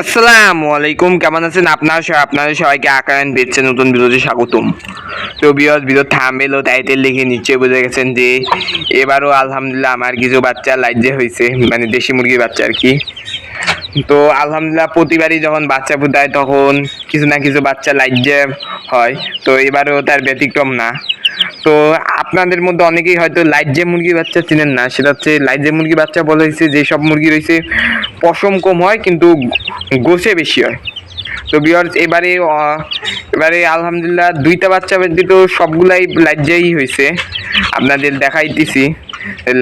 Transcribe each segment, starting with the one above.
আসসালামু আলাইকুম, কেমন আছেন আপনারা সবাই আপনাদের সবাইকে আকারান পেয়েছে নতুন ভিডিওতে স্বাগতম। তো বিয়স ভিডিও থামবেল ও টাইটেল লিখে নিচে বুঝে গেছেন যে এবারও আলহামদুলিল্লাহ আমার কিছু বাচ্চা লাইজে হয়েছে মানে দেশি মুরগির বাচ্চা আর কি। তো আলহামদুলিল্লাহ প্রতিবারই যখন বাচ্চা ফুটায় তখন কিছু না কিছু বাচ্চা লাইজে হয়, তো এবারেও তার ব্যতিক্রম না। তো আপনাদের মধ্যে অনেকেই হয়তো লাইজে মুরগির বাচ্চা চিনেন না, সেটা হচ্ছে লাইজে মুরগির বাচ্চা বলা হয়েছে, যেসব মুরগি রয়েছে পশম কম হয়, কিন্তু গোছে বেশি হয়। তো বিয়ার্স এবারে এবারে আলহামদুলিল্লাহ দুইটা বাচ্চা ব্যতীত সবগুলাই লাজ্জাই হয়েছে। আপনাদের দেখাইতেছি।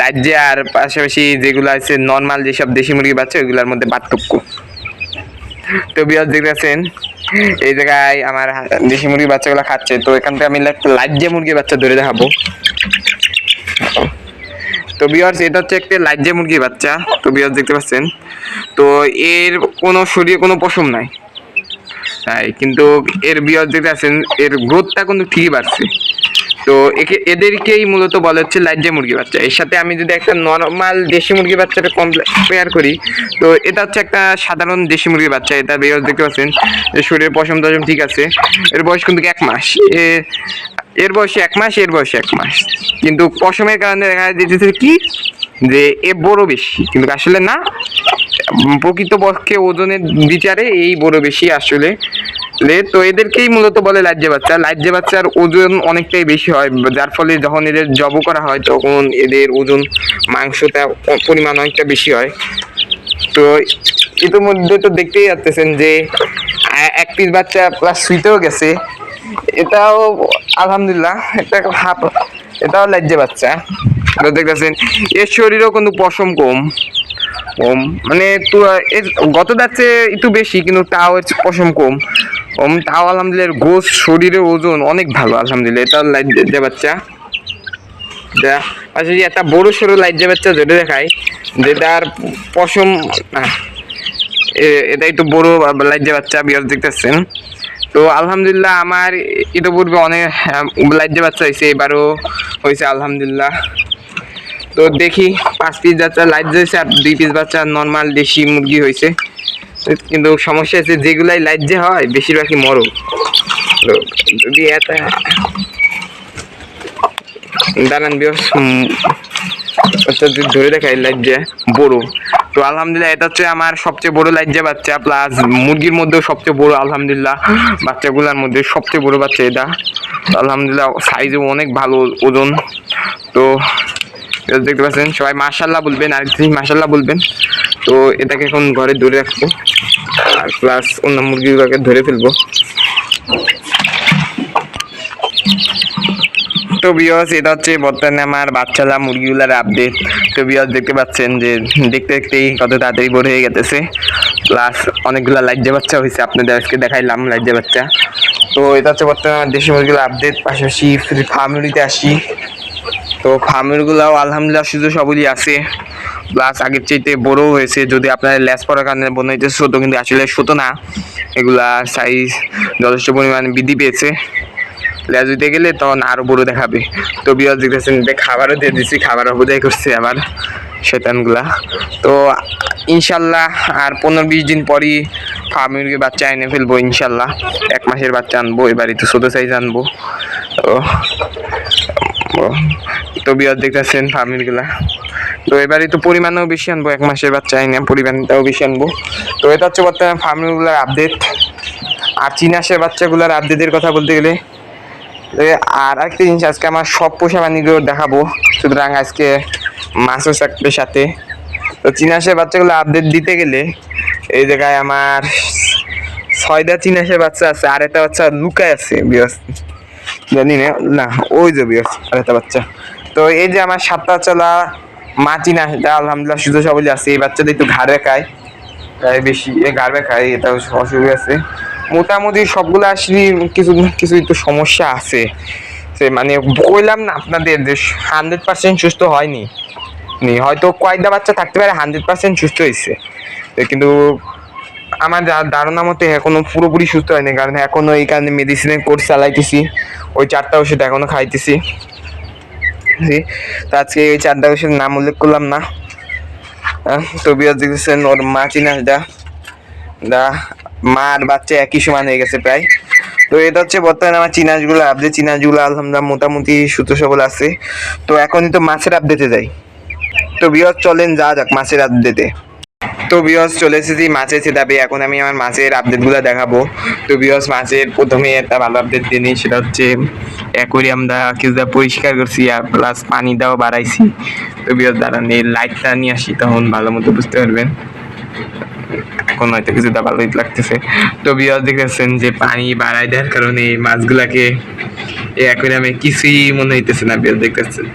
লাজ্জা আর পাশাপাশি যেগুলো আছে নর্মাল যেসব দেশি মুরগির বাচ্চা, ওইগুলোর মধ্যে পার্থক্য। তো বিয়ার্স দেখতেছেন, এই জায়গায় আমার দেশি মুরগির বাচ্চাগুলো খাচ্ছে। তো এখান থেকে আমি লাজ্জা মুরগির বাচ্চা ধরে দেখাবো। তো বিয়ার্স এটা হচ্ছে একটা লাজ্জা মুরগির বাচ্চা। তো বিয়ার্স দেখতে পাচ্ছেন। তো এর কোনো শরীরে কোনো পশম নাই। তাই, কিন্তু এর বিয়ার্স দেখতে পাচ্ছেন, এর গ্রোথটা কিন্তু ঠিকই বাড়ছে। তো একে, এদেরকেই মূলত বলা হচ্ছে লাজ্জা মুরগি বাচ্চা। এর সাথে আমি যদি একটা নর্মাল দেশি মুরগি বাচ্চাটা কম্পেয়ার করি, তো এটা হচ্ছে একটা সাধারণ দেশি মুরগির বাচ্চা। এটা বিয়ার্স দেখতে পাচ্ছেন শরীরের পশম টশম ঠিক আছে। এর বয়স কিন্তু এক মাস। এ, এর বয়সে এক মাস, এর বয়সে এক মাস। কিন্তু পশমের কারণে দেখা যেতেছে কি? যে এ বড় বেশি। কিন্তু আসলে না প্রকৃতপক্ষে ওজনের বিচারে এই বড় বেশি আসলে। তো এদেরকেই মূলত বলে লাজ্জে বাচ্চা লাজ্জে বাচ্চার ওজন অনেকটাই বেশি হয়, যার ফলে যখন এদের জব করা হয়, তখন এদের ওজন মাংসটা পরিমাণ অনেকটা বেশি হয়। তো ইতিমধ্যে তো দেখতেই যাচ্ছেন যে এক পিস বাচ্চা প্লাস শুইতেও গেছে। এটাও আলহামদুলিল্লাহ, একটা হাফ এটাও লাজ্জে বাচ্চা দেখতেছেন, এর শরীরেও কিন্তু পশম কম। কম মানে তো গত যাচ্ছে একটু বেশি, কিন্তু তাও এর পশম কম। কম তাও আলহামদুলিল্লাহ গোস শরীরের ওজন অনেক ভালো, আলহামদুলিল্লাহ। এটা লাজ্জে বাচ্চা। যা পাশাপাশি একটা বড় সড়ো লাইট বাচ্চা, যেটা দেখায় যেটার পশম এ- এটা একটু বড় লাইট বাচ্চা বিয়ার দেখতেছেন। তো আলহামদুলিল্লাহ, আমার ইতিপূর্বে অনেক লাইট বাচ্চা হয়েছে এবারও হয়েছে আলহামদুলিল্লাহ। তো দেখি, পাঁচ পিস বাচ্চা লাইট হয়েছে আর দুই পিস বাচ্চা নর্মাল দেশি মুরগি হয়েছে কিন্তু সমস্যা আছে যেগুলাই লাইট যে হয়, বেশিরভাগই মরো যদি এটা দাঁড়ান বিয়স আচ্ছা যদি ধরে দেখাই লাইজ্জা বড়ো। তো আলহামদুলিল্লাহ, এটা হচ্ছে আমার সবচেয়ে বড় লাইজ্জা বাচ্চা প্লাস মুরগির মধ্যেও সবচেয়ে বড় আলহামদুলিল্লাহ, বাচ্চাগুলোর মধ্যে সবচেয়ে বড় বাচ্চা এটা। আলহামদুলিল্লাহ সাইজও অনেক ভালো ওজন। তো দেখতে পাচ্ছেন, সবাই মার্শাল্লাহ বলবেন, আর কি মার্শাল্লাহ বলবেন। তো এটাকে এখন ঘরে ধরে রাখব, আর প্লাস অন্য মুরগিগুলোকে ধরে ফেলব। তো বিয়স এটা হচ্ছে বর্তমানে আমার বাচ্চারা মুরগিগুলার আপডেট তো বিয়স দেখতে পাচ্ছেন যে দেখতে দেখতেই কত তাড়াতাড়ি বড় হয়ে গেছে প্লাস অনেকগুলো লাইজ্জা বাচ্চা হয়েছে, আপনাদের আজকে দেখাইলাম লাইজ্জা বাচ্চা। তো এটা হচ্ছে বর্তমানে আমার দেশি মুরগির আপডেট পাশাপাশি ফার্মুলিতে আসি। তো ফার্মেরগুলাও আলহামদুলিল্লাহ সুযোগ সবই আছে। প্লাস আগের চাইতে বড়ও হয়েছে, যদি আপনার ল্যাস পড়ার কারণে মনে হইতে ছোট কিন্তু আসলে ছোট না। এগুলা সাইজ যথেষ্ট পরিমাণে বৃদ্ধি পেয়েছে। লেজ দিতে গেলে তখন আরও বড় দেখাবে। তো বিয়াজ দেখতেছেন খাবারও দিয়ে দিচ্ছি খাবারও বোঝাই করছে আবার শৈতানগুলা তো ইনশাল্লাহ আর পনেরো বিশ দিন পরই ফার্মের বাচ্চা এনে ফেলব ইনশাল্লাহ। এক মাসের বাচ্চা আনব, এবার একটু ছোটো সাইজ আনব। তো তো বিয়াজ দেখতেছেন ফার্মেরগুলা তো এবারে তো পরিমাণও বেশি আনব, এক মাসের বাচ্চা এনে পরিমাণটাও বেশি আনব। তো এটা হচ্ছে বর্তমানে ফার্মেরগুলোর আপডেট আর চিনাসের বাচ্চাগুলোর আপডেটের কথা বলতে গেলে আর একটা জিনিস, আজকে আমার সব পোষা প্রাণীগুলো দেখাবো। সুতরাং আজকে মাছও থাকবে সাথে। তো চিনাসের বাচ্চাগুলো আপডেট দিতে গেলে, এই জায়গায় আমার ছয়টা চিনাসের বাচ্চা আছে, আর একটা বাচ্চা লুকায় আছে জানি না না, ওই যে বিয়স আর একটা বাচ্চা। তো এই যে আমার সাতটা চালা মা চিনাস এটা আলহামদুলিল্লাহ সুযোগ সবলি আছে এই বাচ্চাটা একটু ঘাড়ে খায়, তাই বেশি গাড়বে খাই এটা অসুবিধা আছে। মোটামুটি সবগুলো আসলে কিছু কিছু একটু সমস্যা আছে। সে মানে বললাম না আপনাদের যে হান্ড্রেড পার্সেন্ট সুস্থ হয়নি। নি, হয়তো কয়েকটা বাচ্চা থাকতে পারে, হান্ড্রেড পার্সেন্ট সুস্থ হয়েছে। কিন্তু আমার ধারণা মতে এখনও পুরোপুরি সুস্থ হয়নি, কারণ এখনও এই কারণে মেডিসিনের কোর্স চালাইতেছি। ওই চারটা ওষুধ এখনও খাইতেছি। তো আজকে এই চারটা ওষুধের নাম উল্লেখ করলাম না। তো বিয়ার দেখতেছেন ওর মা চিনাসটা দা মা আর বাচ্চা একই সমান হয়ে গেছে প্রায়। তো এটা হচ্ছে বর্তমানে আমার চিনাজগুলো আপডেট চিনাজগুলো আলহামদুলিল্লাহ মোটামুটি সুতো সবল আছে। তো এখন তো মাছের আপডেটে যাই। তো বিয়স চলেন, যা যাক মাছের আপডেটে তো বিয়স চলে এসেছি মাছের সেটাপে এখন আমি আমার মাছের আপডেটগুলো দেখাবো। তো বিয়স মাছের প্রথমে একটা ভালো আপডেট দিয়ে সেটা হচ্ছে অ্যাকোরিয়ামটা কিছুটা পরিষ্কার করছি আর প্লাস পানি পানিটাও বাড়াইছি। তো বিয়স দাঁড়ান, এই লাইটটা নিয়ে আসি, তখন ভালো মতো বুঝতে পারবেন। এখন হয়তো কিছুটা ভালোই লাগতেছে। তো বিয়স দেখতেছেন যে পানি বাড়াই দেওয়ার কারণে এই মাছগুলাকে এই অ্যাকোরিয়ামে কিছুই মনে হইতেছে না বিয়স দেখতেছেন।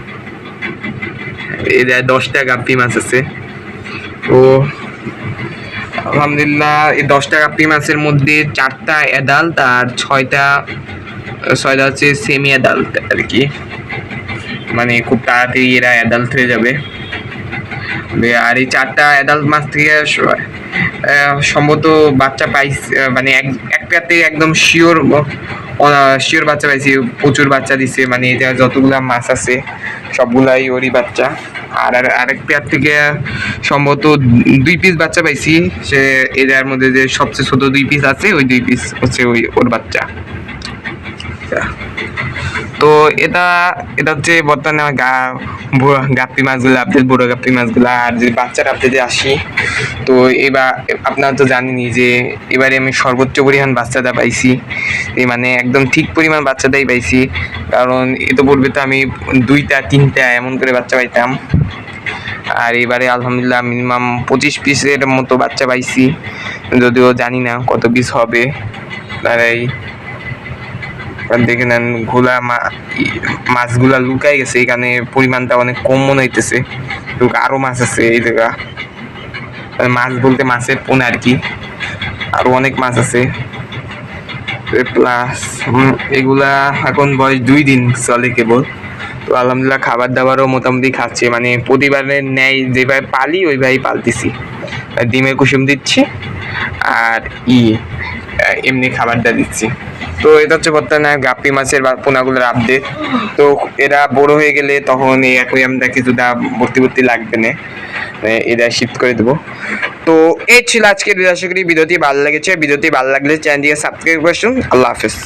যে দশটা গাপ্পি মাছ আছে। তো আলহামদুলিল্লাহ, এই দশটা কাপ্তি মাছের মধ্যে চারটা অ্যাডাল্ট আর ছয়টা ছয়টা হচ্ছে সেমি অ্যাডাল্ট আর কি। মানে খুব তাড়াতাড়ি এরা অ্যাডাল্ট হয়ে যাবে। আর এই চারটা অ্যাডাল্ট মাছ থেকে সম্ভবত বাচ্চা পাইস মানে এক একটাতে একদম শিওর শিওর বাচ্চা পাইছি, প্রচুর বাচ্চা দিছে মানে এটা যতগুলা মাছ আছে, সবগুলাই ওরই বাচ্চা। আর আর আরেক পেয়ার থেকে সম্ভবত দুই পিস বাচ্চা পাইছি, সে এটার মধ্যে যে সবচেয়ে ছোট দুই পিস আছে, ওই দুই পিস হচ্ছে ওই ওর বাচ্চা। তো এটা এটা হচ্ছে বর্তমানে আমার গা গাপ্পি মাছগুলো আপডেট বড় গাপ্পি মাছগুলো, আর যে বাচ্চার আপডেটে আসি, তো এবার আপনারা তো জানেনই যে এবারে আমি সর্বোচ্চ পরিমাণ বাচ্চাটা পাইছি। এই মানে একদম ঠিক পরিমাণ বাচ্চাটাই পাইছি, কারণ এ তো বলবে তো আমি দুইটা, তিনটা এমন করে বাচ্চা পাইতাম। আর এবারে আলহামদুলিল্লাহ মিনিমাম পঁচিশ পিসের মতো বাচ্চা পাইছি, যদিও জানি না কত পিস হবে। তারাই দেখে নেন, ঘোলা মাছগুলা লুকাই গেছে এখানে পরিমাণটা অনেক কম মনে হইতেছে। তো আরও মাছ আছে এই জায়গা। মানে মাছ বলতে মাছের পোনা আর কি। আরও অনেক মাছ আছে। প্লাস এগুলা এখন বয়স দুই দিন চলে কেবল। তো আলহামদুলিল্লাহ খাবার দাবারও মোটামুটি খাচ্ছে। মানে প্রতিবারের ন্যায় যেভাবে পালি ওইভাবেই পালতেছি। ডিমের কুসুম দিচ্ছি, আর ই। এমনি খাবারটা দিচ্ছি। তো এটা হচ্ছে বর্তমানে গাপ্পি মাছের বা পোনাগুলোর আপডেট তো এরা বড় হয়ে গেলে তখন এই অ্যাকোয়ারিয়ামটা কিছুটা ভর্তি ভর্তি লাগবে না। এটা শিফট করে দেবো। তো এই ছিল আজকের আশা করি ভিডিওটি ভালো লেগেছে। ভিডিওটি ভালো লাগলে চ্যানেলটিকে সাবস্ক্রাইব করুন আল্লাহ হাফেজ।